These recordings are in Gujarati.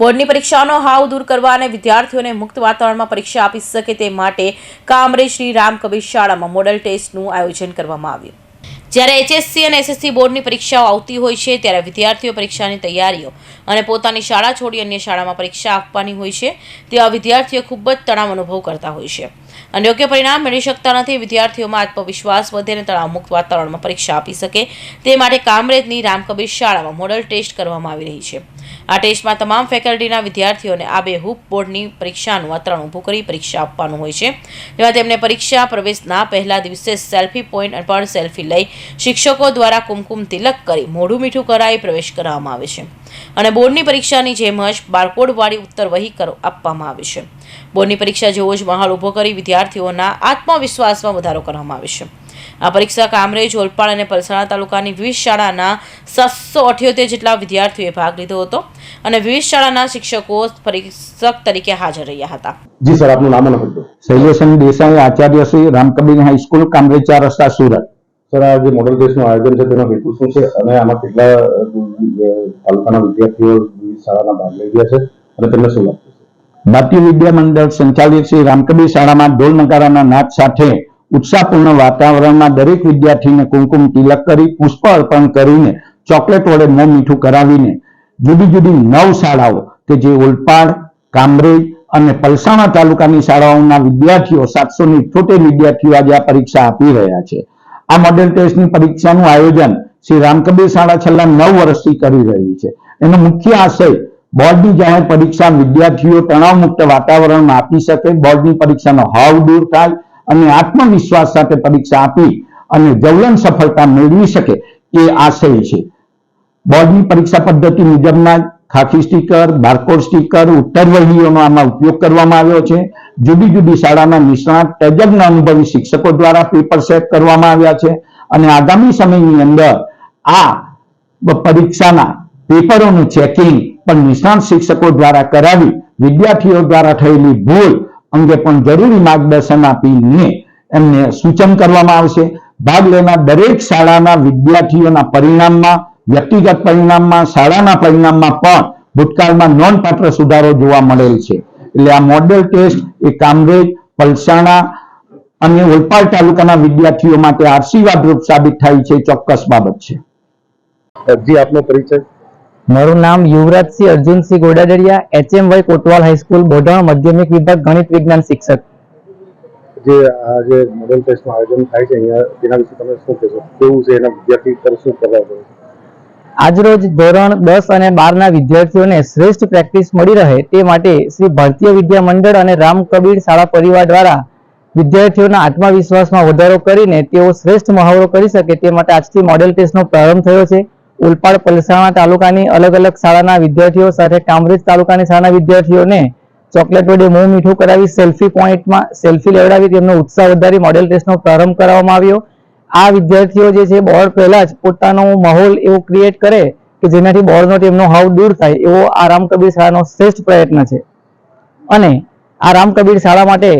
બોર્ડની પરીક્ષાનો હાવ દૂર કરવા અને વિદ્યાર્થીઓને મુક્ત વાતાવરણમાં પરીક્ષા આપી શકે તે માટે કામરેજ શ્રી રામ કબીર શાળામાં મોડલ ટેસ્ટનું આયોજન કરવામાં આવ્યું. જ્યારે એચએસસી અને એસએસસી બોર્ડની પરીક્ષાઓ આવતી હોય છે, ત્યારે વિદ્યાર્થીઓ પરીક્ષાની તૈયારીઓ અને પોતાની શાળા છોડી અન્ય શાળામાં પરીક્ષા આપવાની હોય છે. તેવા વિદ્યાર્થીઓ ખૂબ જ તણાવ અનુભવ કરતા હોય છે. અને યોગ્ય પરિણામ મેળવી શકતા નથી. વિદ્યાર્થીઓમાં આત્મવિશ્વાસ વધે અને તણાવમુક્ત વાતાવરણમાં પરીક્ષા આપી શકે. તે માટે કામરેજની રામકબીર શાળામાં મોડલ ટેસ્ટ કરવામાં આવી રહી છે. આ ટેસ્ટમાં તમામ ફેકલ્ટીના વિદ્યાર્થીઓને આ બેહૂબ બોર્ડની પરીક્ષાનું વાતાવરણ ઊભું કરી પરીક્ષા આપવાનું હોય છે. જેમાં તેમને પરીક્ષા પ્રવેશના પહેલા દિવસે સેલ્ફી પોઈન્ટ પર સેલ્ફી લઈ શિક્ષકો દ્વારા કુમકુમ તિલક કરી મોઢું મીઠું કરાવી પ્રવેશ કરવામાં આવે છે. અને બોર્ડની પરીક્ષાની જેમ જ બારકોડવાળી ઉત્તર વહી કર આપવામાં આવે છે. બોર્ડની પરીક્ષા જેવો જ માહોલ ઊભો કરી વિદ્યાર્થીઓના આત્મવિશ્વાસમાં વધારો કરવામાં આવે છે. આ પરીક્ષા કામરેજ ઓલપાડ અને પલસાણા તાલુકાની વિવિધ શાળાના સાતસો અઠ્યોતેર જેટલા વિદ્યાર્થીઓએ ભાગ લીધો હતો અને વિવિધ શાળાના શિક્ષકો પરીક્ષક તરીકે હાજર રહ્યા હતા. જી સર આપનું નામ શૈલેષન દેસાઈ આચાર્ય શ્રી રામકબીર હાઈસ્કૂલ કામરેજ ચાર રસ્તા સુરત. સર, આ જે મોડલ ટેસ્ટનું આયોજન છે તેનો હેતુ શું છે? અને આમાં કેટલા તાલુકાના વિદ્યાર્થીઓ શાળાના ભાગ લઈ ગયા છે? અને તેમને શું લાગતું છે? ભારતીય વિદ્યા મંડળ સંચાલિત શ્રી રામકબીર શાળામાં ઢોલ નગારાના નાદ સાથે ઉત્સાહપૂર્ણ વાતાવરણમાં દરેક વિદ્યાર્થીને કુમકુમ તિલક કરી, પુષ્પ અર્પણ કરીને, ચોકલેટ વડે મોં મીઠું કરાવીને, જુદી જુદી નવ શાળાઓ કે જે ઓલપાડ, કામરેજ અને પલસાણા તાલુકાની શાળાઓના વિદ્યાર્થીઓ સાતસો ને વિદ્યાર્થીઓ આજે આ પરીક્ષા આપી રહ્યા છે. આ મોડેલ ટેસ્ટની પરીક્ષાનું આયોજન શ્રી રામકબીર શાળા છેલ્લા નવ વર્ષથી કરી રહી છે. એનો મુખ્ય આશય બોર્ડની જાહેર પરીક્ષા વિદ્યાર્થીઓ તણાવમુક્ત વાતાવરણમાં આપી શકે, બોર્ડની પરીક્ષાનો હાવ દૂર થાય અને આત્મવિશ્વાસ સાથે પરીક્ષા આપી અને જવલન સફળતા મેળવી શકે એ આશય છે. બોર્ડની પરીક્ષા પદ્ધતિ મુજબના ખાખી સ્ટીકર બારકોડ સ્ટીકર ઉત્તર વહીઓનો આમાં ઉપયોગ કરવામાં આવ્યો છે. જુદી જુદી શાળાના નિષ્ણાત તજજ્ઞ અનુભવી શિક્ષકો દ્વારા પેપર સેટ કરવામાં આવ્યા છે અને આગામી સમયની અંદર આ પરીક્ષાના પેપરોનું ચેકિંગ પણ નિષ્ણાત શિક્ષકો દ્વારા કરાવી વિદ્યાર્થીઓ દ્વારા થયેલી ભૂલ અંગે પણ જરૂરી માર્ગદર્શન આપીને એમને સૂચન કરવામાં આવશે. ભાગ લેનાર દરેક શાળાના વિદ્યાર્થીઓના પરિણામમાં વ્યક્તિગત પરિણામમાં શાળાના પરિણામમાં પણ ભૂતકાળમાં નોંધપાત્ર સુધારો જોવા મળેલ છે. એટલે આ મોડેલ ટેસ્ટ એ કામરેજ પલસાણા અને ઓલપાડ તાલુકાના વિદ્યાર્થીઓ માટે આશીર્વાદરૂપ સાબિત થાય છે ચોક્કસ બાબત છે. જી આપનો પરિચય? મારું નામ Yuvrajsinh Arjunsinh Godadariya H M Y Kotwal high school Bodhan માધ્યમિક વિભાગ ગણિત વિજ્ઞાન શિક્ષક. જે આ જે મોડલ ટેસ્ટનું આયોજન થાય છે અહીંયા તેના વિશે તમે શું કહેશો? કેવું છે એના વિદ્યાર્થી પર શું કરવા પડે આજરોજ ધોરણ દસ અને બારના વિદ્યાર્થીઓને શ્રેષ્ઠ પ્રેક્ટિસ મળી રહે તે માટે શ્રી ભારતીય વિદ્યા મંડળ અને રામ કબીર શાળા પરિવાર દ્વારા વિદ્યાર્થીઓના આત્મવિશ્વાસમાં વધારો કરીને તેઓ શ્રેષ્ઠ મહાવરો કરી શકે તે માટે આજથી મોડેલ ટેસ્ટનો પ્રારંભ થયો છે. ઉલપાડ પલસાણા તાલુકાની અલગ અલગ શાળાના વિદ્યાર્થીઓ સાથે કામરેજ તાલુકાની શાળાના વિદ્યાર્થીઓને ચોકલેટ વડે મોં મીઠું કરાવી સેલ્ફી પોઈન્ટમાં સેલ્ફી લેવડાવી તેમનો ઉત્સાહ વધારી મોડેલ ટેસ્ટનો પ્રારંભ કરવામાં આવ્યો. આ વિદ્યાર્થીઓ જે છે, બોર્ડ પહેલા જ પોતાનો માહોલ એવો ક્રિએટ કરે કે જેનાથી બોર્ડનો તેમનો હાવ દૂર થાય, એવો આ રામ કબીર શાળાનો શ્રેષ્ઠ પ્રયત્ન છે. અને આ રામ કબીર શાળા માટે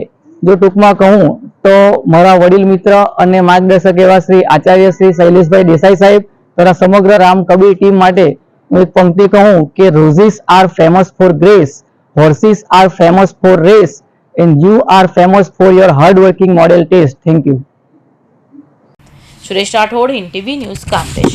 જો ટૂંકમાં કહું, તો મારા વડીલ મિત્ર અને માર્ગદર્શક એવા શ્રી આચાર્ય શ્રી શૈલેષભાઈ દેસાઈ સાહેબ તથા સમગ્ર રામ કબીર ટીમ માટે હું એક પંક્તિ કહું કે roses are famous for grace horses are famous for race and you are famous for your hard working model test thank you Suresh Rathod Hind TV news Kamrej